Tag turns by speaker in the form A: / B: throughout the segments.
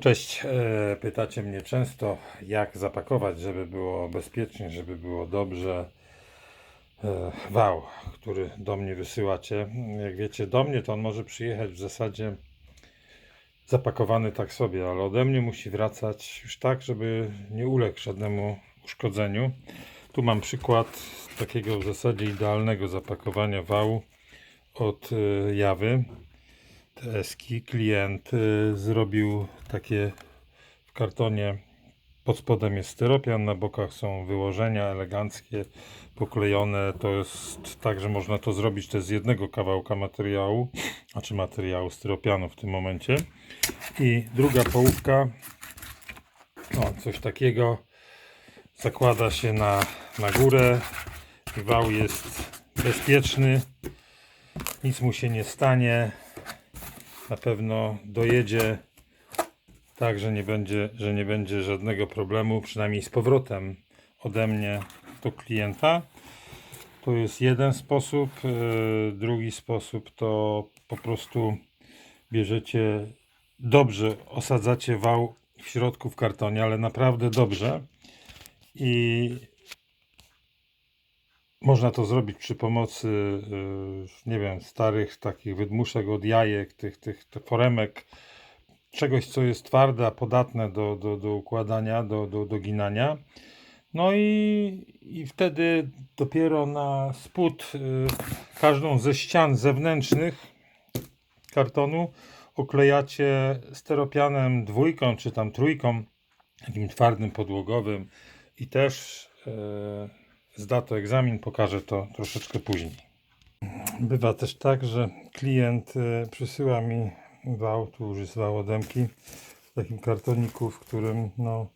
A: Cześć, e, pytacie mnie często, jak zapakować, żeby było bezpiecznie, żeby było dobrze. E, Wał, który do mnie wysyłacie. Jak wiecie, do mnie to on może przyjechać w zasadzie zapakowany tak sobie, ale ode mnie musi wracać już tak, żeby nie uległ żadnemu uszkodzeniu. Tu mam przykład takiego w zasadzie idealnego zapakowania wału od e, Jawy. Teski klient y, zrobił takie w kartonie. Pod spodem jest styropian, na bokach są wyłożenia eleganckie, poklejone. To jest tak, że można to zrobić to z jednego kawałka materiału, a czy materiału styropianu w tym momencie. I druga połówka, o, coś takiego, zakłada się na, na górę. Wał jest bezpieczny, nic mu się nie stanie na pewno dojedzie tak, że nie będzie, że nie będzie żadnego problemu, przynajmniej z powrotem ode mnie do klienta. To jest jeden sposób. Yy, Drugi sposób to po prostu bierzecie dobrze, osadzacie wał w środku w kartonie, ale naprawdę dobrze. I można to zrobić przy pomocy, y, nie wiem, starych takich wydmuszek od jajek, tych, tych, tych foremek, czegoś, co jest twarde, a podatne do, do, do układania, do, do, do ginania. No i, i wtedy dopiero na spód y, każdą ze ścian zewnętrznych kartonu oklejacie steropianem dwójką czy tam trójką, takim twardym podłogowym i też y, zda to egzamin, pokażę to troszeczkę później. Bywa też tak, że klient e, przysyła mi wał, tu już jest wał odemki, w takim kartoniku, w którym no,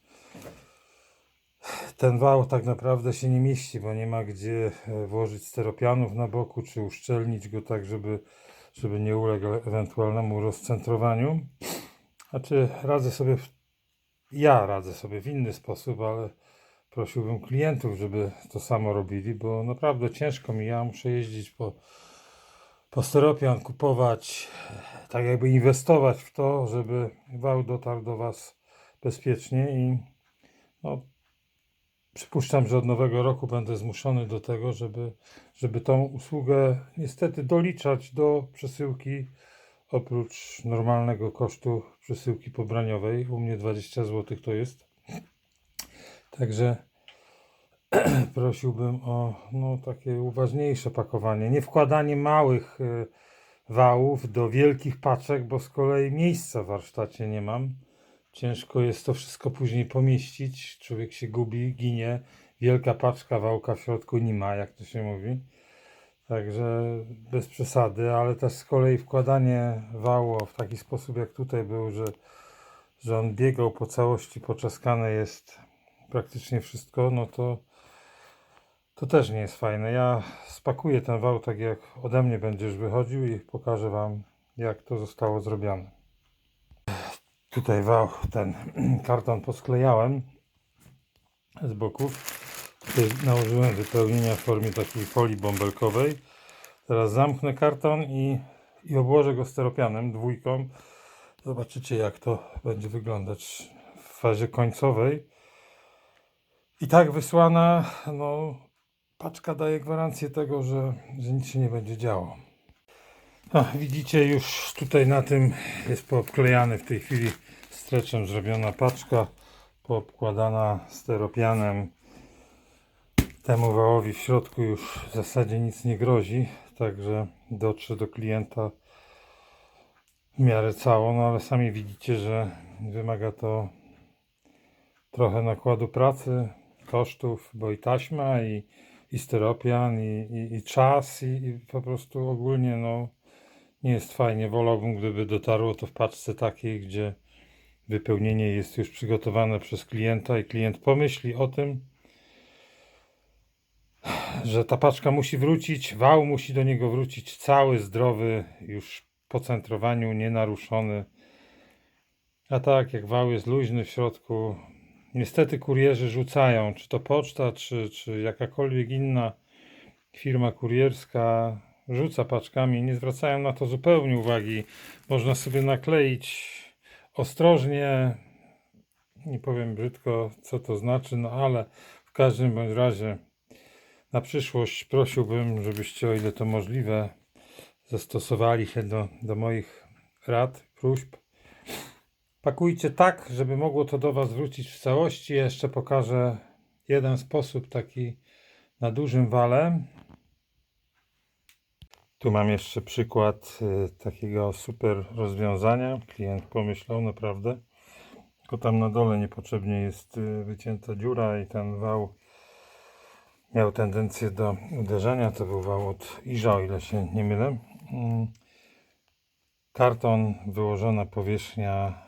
A: ten wał tak naprawdę się nie mieści, bo nie ma gdzie e, włożyć steropianów na boku, czy uszczelnić go tak, żeby, żeby nie uległ ewentualnemu rozcentrowaniu. Znaczy radzę sobie, w, ja radzę sobie w inny sposób, ale prosiłbym klientów, żeby to samo robili, bo naprawdę ciężko mi. Ja muszę jeździć po, po steropian, kupować, tak jakby inwestować w to, żeby wał dotarł do Was bezpiecznie i no, przypuszczam, że od nowego roku będę zmuszony do tego, żeby, żeby tą usługę niestety doliczać do przesyłki oprócz normalnego kosztu przesyłki pobraniowej. U mnie 20 zł to jest. Także prosiłbym o no, takie uważniejsze pakowanie. Nie wkładanie małych y, wałów do wielkich paczek, bo z kolei miejsca w warsztacie nie mam. Ciężko jest to wszystko później pomieścić. Człowiek się gubi, ginie. Wielka paczka wałka w środku nie ma, jak to się mówi. Także bez przesady, ale też z kolei wkładanie wału w taki sposób, jak tutaj był, że, że on biegał po całości, poczaskane jest praktycznie wszystko, no to to też nie jest fajne. Ja spakuję ten wał tak jak ode mnie będziesz wychodził i pokażę Wam jak to zostało zrobione. Tutaj wał, ten karton posklejałem z boków. Tutaj nałożyłem wypełnienia w formie takiej folii bąbelkowej. Teraz zamknę karton i, i obłożę go steropianem dwójką. Zobaczycie jak to będzie wyglądać w fazie końcowej. I tak wysłana, no, paczka daje gwarancję tego, że, że nic się nie będzie działo. Widzicie, już tutaj na tym jest poobklejany w tej chwili streczem zrobiona paczka, poobkładana steropianem. Temu wałowi w środku już w zasadzie nic nie grozi, także dotrze do klienta w miarę cało, no ale sami widzicie, że wymaga to trochę nakładu pracy, kosztów, bo i taśma, i, i styropian, i, i, i czas, i, i po prostu ogólnie no, nie jest fajnie. Wolałbym, gdyby dotarło to w paczce takiej, gdzie wypełnienie jest już przygotowane przez klienta i klient pomyśli o tym, że ta paczka musi wrócić, wał musi do niego wrócić cały, zdrowy, już po centrowaniu, nienaruszony. A tak, jak wał jest luźny w środku, niestety kurierzy rzucają, czy to poczta, czy, czy jakakolwiek inna firma kurierska rzuca paczkami, nie zwracają na to zupełnie uwagi. Można sobie nakleić ostrożnie. Nie powiem brzydko, co to znaczy, no ale w każdym bądź razie na przyszłość prosiłbym, żebyście, o ile to możliwe, zastosowali się do, do moich rad, próśb. Pakujcie tak, żeby mogło to do Was wrócić w całości. Jeszcze pokażę jeden sposób taki na dużym wale. Tu mam jeszcze przykład y, takiego super rozwiązania. Klient pomyślał naprawdę. Tylko tam na dole niepotrzebnie jest y, wycięta dziura i ten wał miał tendencję do uderzenia. To był wał od Iża, o ile się nie mylę. Mm. Karton, wyłożona powierzchnia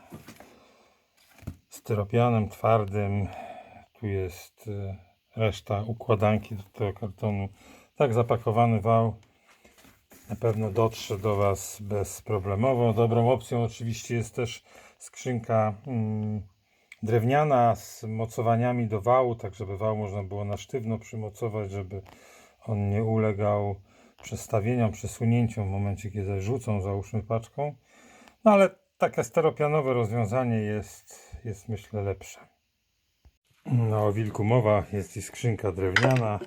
A: styropianem twardym. Tu jest y, reszta układanki do tego kartonu. Tak zapakowany wał na pewno dotrze do Was bezproblemowo. Dobrą opcją oczywiście jest też skrzynka mm, drewniana z mocowaniami do wału, tak żeby wał można było na sztywno przymocować, żeby on nie ulegał przestawieniom, przesunięciom w momencie, kiedy rzucą, załóżmy paczką. No ale takie steropianowe rozwiązanie jest, jest myślę lepsze. No o wilku mowa, jest i skrzynka drewniana.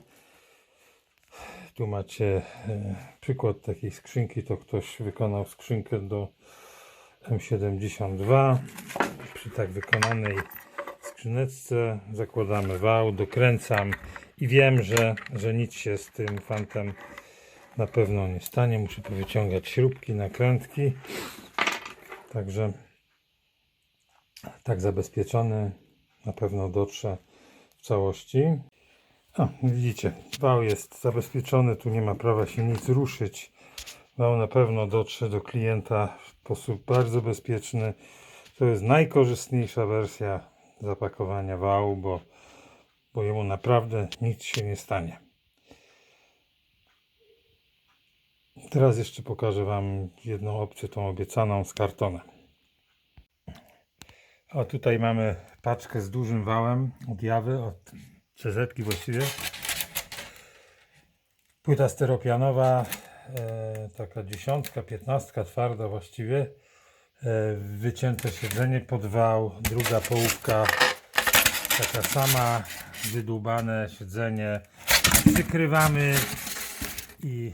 A: Tu macie e, przykład takiej skrzynki, to ktoś wykonał skrzynkę do M72. Przy tak wykonanej skrzyneczce zakładamy wał, dokręcam i wiem, że, że nic się z tym fantem na pewno nie stanie. Muszę powyciągać śrubki, nakrętki. Także tak zabezpieczony na pewno dotrze w całości. O, widzicie, wał jest zabezpieczony, tu nie ma prawa się nic ruszyć. Wał na pewno dotrze do klienta w sposób bardzo bezpieczny. To jest najkorzystniejsza wersja zapakowania wału, bo, bo jemu naprawdę nic się nie stanie. Teraz jeszcze pokażę Wam jedną opcję, tą obiecaną z kartonem. O, tutaj mamy paczkę z dużym wałem od Jawy, od CZ właściwie. Płyta steropianowa, e, taka dziesiątka, piętnastka, twarda właściwie. E, wycięte siedzenie pod wał, druga połówka taka sama, wydłubane siedzenie. Przykrywamy i,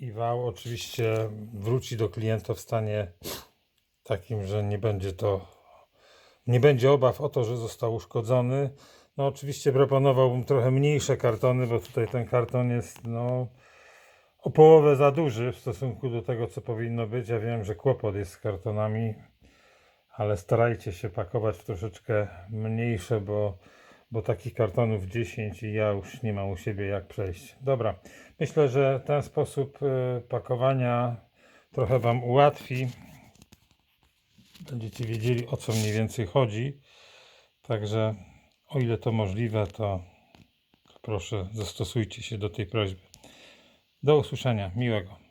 A: i wał oczywiście wróci do klienta w stanie takim, że nie będzie to nie będzie obaw o to, że został uszkodzony. No oczywiście proponowałbym trochę mniejsze kartony, bo tutaj ten karton jest no o połowę za duży w stosunku do tego, co powinno być. Ja wiem, że kłopot jest z kartonami, ale starajcie się pakować w troszeczkę mniejsze, bo, bo takich kartonów 10 i ja już nie mam u siebie jak przejść. Dobra, myślę, że ten sposób e, pakowania trochę Wam ułatwi będziecie wiedzieli o co mniej więcej chodzi. Także o ile to możliwe, to proszę zastosujcie się do tej prośby. Do usłyszenia. Miłego.